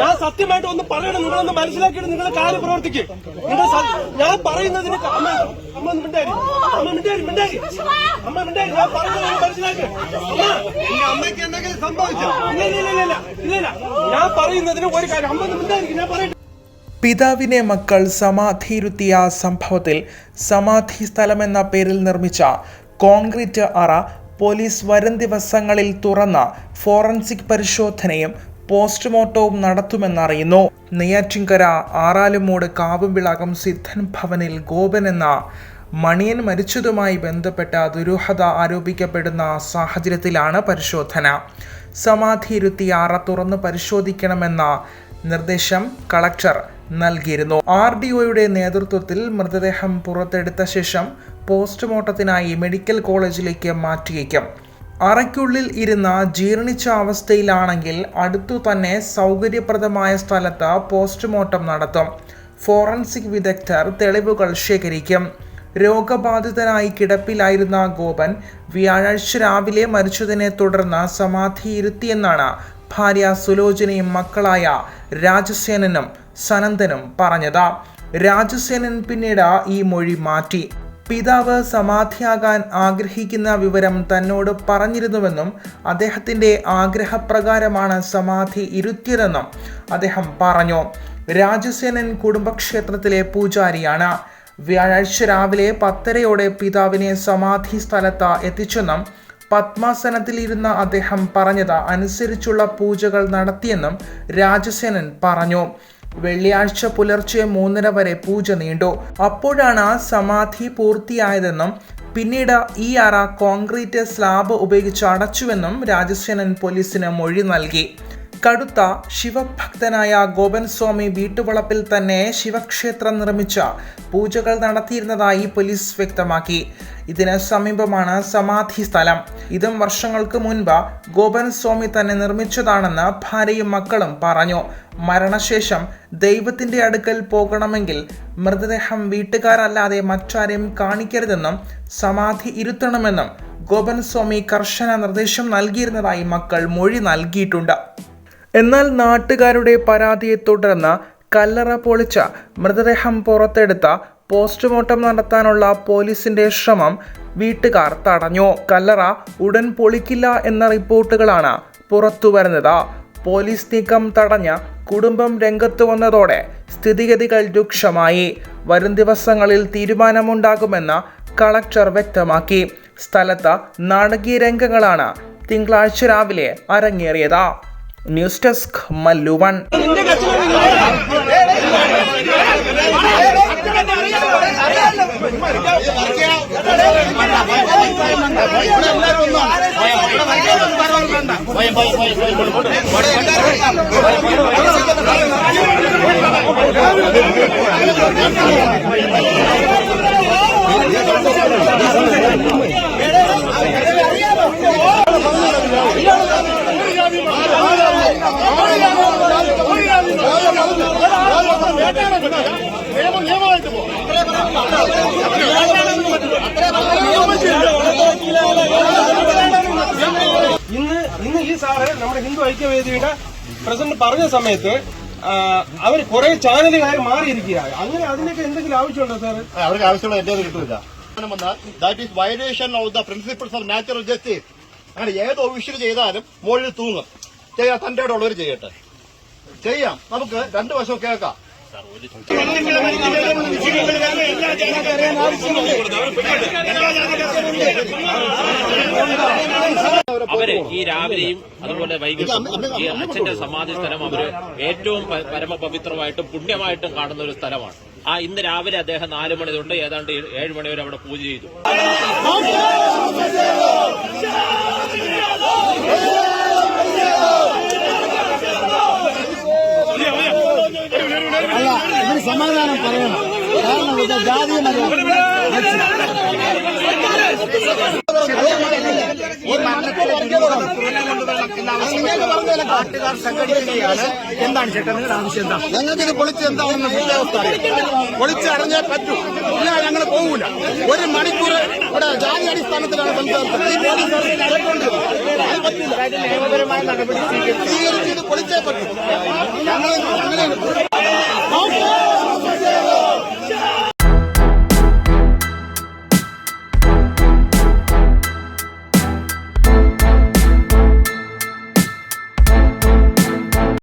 പറയണം. നിങ്ങളൊന്ന് മനസ്സിലാക്കിയിട്ട് നിങ്ങൾ കാര്യം പ്രവർത്തിക്കും. നിങ്ങൾ ഞാൻ പറയുന്നതിന് അമ്മ അമ്മ മിണ്ടായി അമ്മ മിണ്ടായി മിണ്ടായി അമ്മ മിണ്ടായി ഞാൻ പറയുന്നത് നിങ്ങൾ മനസ്സിലാക്കി. അമ്മ എന്റെ അമ്മയ്ക്ക് എന്തെങ്കിലും സംഭവിച്ചോ? ഇല്ല ഇല്ല ഇല്ല ഇല്ല ഇല്ല ഇല്ല. ഞാൻ പറയുന്നതിന് ഒരു കാര്യം. അമ്മ ഒന്ന് മിണ്ടായിരിക്കും ഞാൻ പറയട്ടെ. പിതാവിനെ മക്കൾ സമാധിയിരുത്തിയ സംഭവത്തിൽ സമാധി സ്ഥലമെന്ന പേരിൽ നിർമ്മിച്ച കോൺക്രീറ്റ് അറ പോലീസ് വരും ദിവസങ്ങളിൽ തുറന്ന ഫോറൻസിക് പരിശോധനയും പോസ്റ്റ്മോർട്ടവും നടത്തുമെന്നറിയുന്നു. നെയ്യാറ്റിൻകര ആറാലുമൂട് കാവുംവിളകം സിദ്ധൻ ഭവനിൽ ഗോപൻ എന്ന മണിയൻ മരിച്ചതുമായി ബന്ധപ്പെട്ട ദുരൂഹത ആരോപിക്കപ്പെടുന്ന സാഹചര്യത്തിലാണ് പരിശോധന. സമാധി ഇരുത്തി ആറ തുറന്ന് പരിശോധിക്കണമെന്ന നിർദ്ദേശം കളക്ടർ നൽകിയിരുന്നു. ആർ ഡി ഒയുടെ നേതൃത്വത്തിൽ മൃതദേഹം പുറത്തെടുത്ത ശേഷം പോസ്റ്റ്മോർട്ടത്തിനായി മെഡിക്കൽ കോളേജിലേക്ക് മാറ്റിയേക്കും. അറയ്ക്കുള്ളിൽ ഇരുന്ന ജീർണിച്ച അവസ്ഥയിലാണെങ്കിൽ അടുത്തു തന്നെ സൗകര്യപ്രദമായ സ്ഥലത്ത് പോസ്റ്റ്മോർട്ടം നടത്തും. ഫോറൻസിക് വിദഗ്ധർ തെളിവുകൾ ശേഖരിക്കും. രോഗബാധിതനായി കിടപ്പിലായിരുന്ന ഗോപൻ വ്യാഴാഴ്ച രാവിലെ മരിച്ചതിനെ തുടർന്ന് സമാധിയിരുത്തിയെന്നാണ് ഭാര്യ സുലോചനയും മക്കളായ രാജസേനനും സനന്ദനും പറഞ്ഞത്. രാജസേനൻ പിന്നീട് ഈ മൊഴി മാറ്റി. പിതാവ് സമാധിയാകാൻ ആഗ്രഹിക്കുന്ന വിവരം തന്നോട് പറഞ്ഞിരുന്നുവെന്നും അദ്ദേഹത്തിന്റെ ആഗ്രഹപ്രകാരമാണ് സമാധി ഇരുത്തിയതെന്നും അദ്ദേഹം പറഞ്ഞു. രാജസേനൻ കുടുംബക്ഷേത്രത്തിലെ പൂജാരിയാണ്. വ്യാഴാഴ്ച രാവിലെ പത്തരയോടെ പിതാവിനെ സമാധി സ്ഥലത്ത് എത്തിച്ചെന്നും പത്മാസനത്തിലിരുന്ന അദ്ദേഹം പറഞ്ഞത് അനുസരിച്ചുള്ള പൂജകൾ നടത്തിയെന്നും രാജസേനൻ പറഞ്ഞു. വെള്ളിയാഴ്ച പുലർച്ചെ മൂന്നര വരെ പൂജ നീണ്ടു. അപ്പോഴാണ് സമാധി പൂർത്തിയായതെന്നും പിന്നീട് ഈ അറ കോൺക്രീറ്റ് സ്ലാബ് ഉപയോഗിച്ച് അടച്ചുവെന്നും രാജസേനൻ പോലീസിന് മൊഴി നൽകി. കടുത്ത ശിവഭക്തനായ ഗോപൻ സ്വാമി വീട്ടുവളപ്പിൽ തന്നെ ശിവക്ഷേത്രം നിർമ്മിച്ച പൂജകൾ നടത്തിയിരുന്നതായി പോലീസ് വ്യക്തമാക്കി. ഇതിന് സമീപമാണ് സമാധി സ്ഥലം. ഇതും വർഷങ്ങൾക്ക് മുൻപ് ഗോപൻ സ്വാമി തന്നെ നിർമ്മിച്ചതാണെന്ന് ഭാര്യയും മക്കളും പറഞ്ഞു. മരണശേഷം ദൈവത്തിന്റെ അടുക്കൽ പോകണമെങ്കിൽ മൃതദേഹം വീട്ടുകാരല്ലാതെ മറ്റാരെയും കാണിക്കരുതെന്നും സമാധി ഇരുത്തണമെന്നും ഗോപൻ സ്വാമി കർശന നിർദ്ദേശം നൽകിയിരുന്നതായി മക്കൾ മൊഴി നൽകിയിട്ടുണ്ട്. എന്നാൽ നാട്ടുകാരുടെ പരാതിയെ തുടർന്ന് കല്ലറ പൊളിച്ച മൃതദേഹം പുറത്തെടുത്ത പോസ്റ്റ്മോർട്ടം നടത്താനുള്ള പോലീസിന്റെ ശ്രമം വീട്ടുകാർ തടഞ്ഞു. കല്ലറ ഉടൻ പൊളിക്കില്ല എന്ന റിപ്പോർട്ടുകളാണ് പുറത്തുവരുന്നത്. പോലീസ് നീക്കം തടഞ്ഞ കുടുംബം രംഗത്ത് വന്നതോടെ സ്ഥിതിഗതികൾ രൂക്ഷമായി. വരും ദിവസങ്ങളിൽ തീരുമാനമുണ്ടാകുമെന്ന് കളക്ടർ വ്യക്തമാക്കി. സ്ഥലത്ത് നാടകീയ രംഗങ്ങളാണ് തിങ്കളാഴ്ച രാവിലെ അരങ്ങേറിയത്. ന്യൂസ് ഡെസ്ക് മല്ലുവൺ ഇന്ന് ഇന്ന് ഈ സാറ് നമ്മുടെ ഹിന്ദു ഐക്യവേദിയുടെ പ്രസിഡന്റ് പറഞ്ഞ സമയത്ത് അവർ കുറെ ചാനലുകളായി മാറിയിരിക്കുകയാണ്. അങ്ങനെ അതിനൊക്കെ എന്തെങ്കിലും ആവശ്യമുണ്ടോ സാറ് അവർക്ക് ആവശ്യമുള്ള എന്റെ കിട്ടൂല that is violation of the principles of natural justice അങ്ങനെ ഏത് ഒഫീഷ്യൽ ചെയ്താലും മുകളിൽ തൂങ്ങും. ചെയ്യാം തന്റെ ഉള്ളവർ ചെയ്യട്ടെ. ചെയ്യാം. നമുക്ക് രണ്ടു വശം കേൾക്കാം. അവർ ഈ രാവിലെയും അതുപോലെ വൈകിട്ടും ഈ അച്ഛന്റെ സമാധി സ്ഥലം അവർ ഏറ്റവും പരമപവിത്രമായിട്ടും പുണ്യമായിട്ടും കാണുന്ന ഒരു സ്ഥലമാണ്. ആ ഇന്ന് രാവിലെ അദ്ദേഹം നാല് മണി തൊട്ട് ഏതാണ്ട് ഏഴ് മണി വരെ അവിടെ പൂജ ചെയ്തു അല്ല ഇതിന് കാരണം ഇത് ഈ നാട്ടുകാർ സംഘടിക്കുകയാണ്. എന്താണ് ചേട്ടാ നിങ്ങളുടെ ആവശ്യം എന്താ? ഞങ്ങൾക്ക് ഇത് പൊളിച്ച് എന്താണെന്ന് സത്യാവസ്ഥ അറിയാം. പൊളിച്ചറിഞ്ഞേ പറ്റൂ. ഇല്ല ഞങ്ങൾ പോകൂല. ഒരു മണിക്കൂർ ഇവിടെ ജാതി അടിസ്ഥാനത്തിലാണ് സംസാരിച്ചത്. ഈ പോലീസ് നിയമപരമായ നടപടി സ്വീകരിച്ചത് പൊളിച്ചേ പറ്റൂ. ഞങ്ങൾ അങ്ങനെ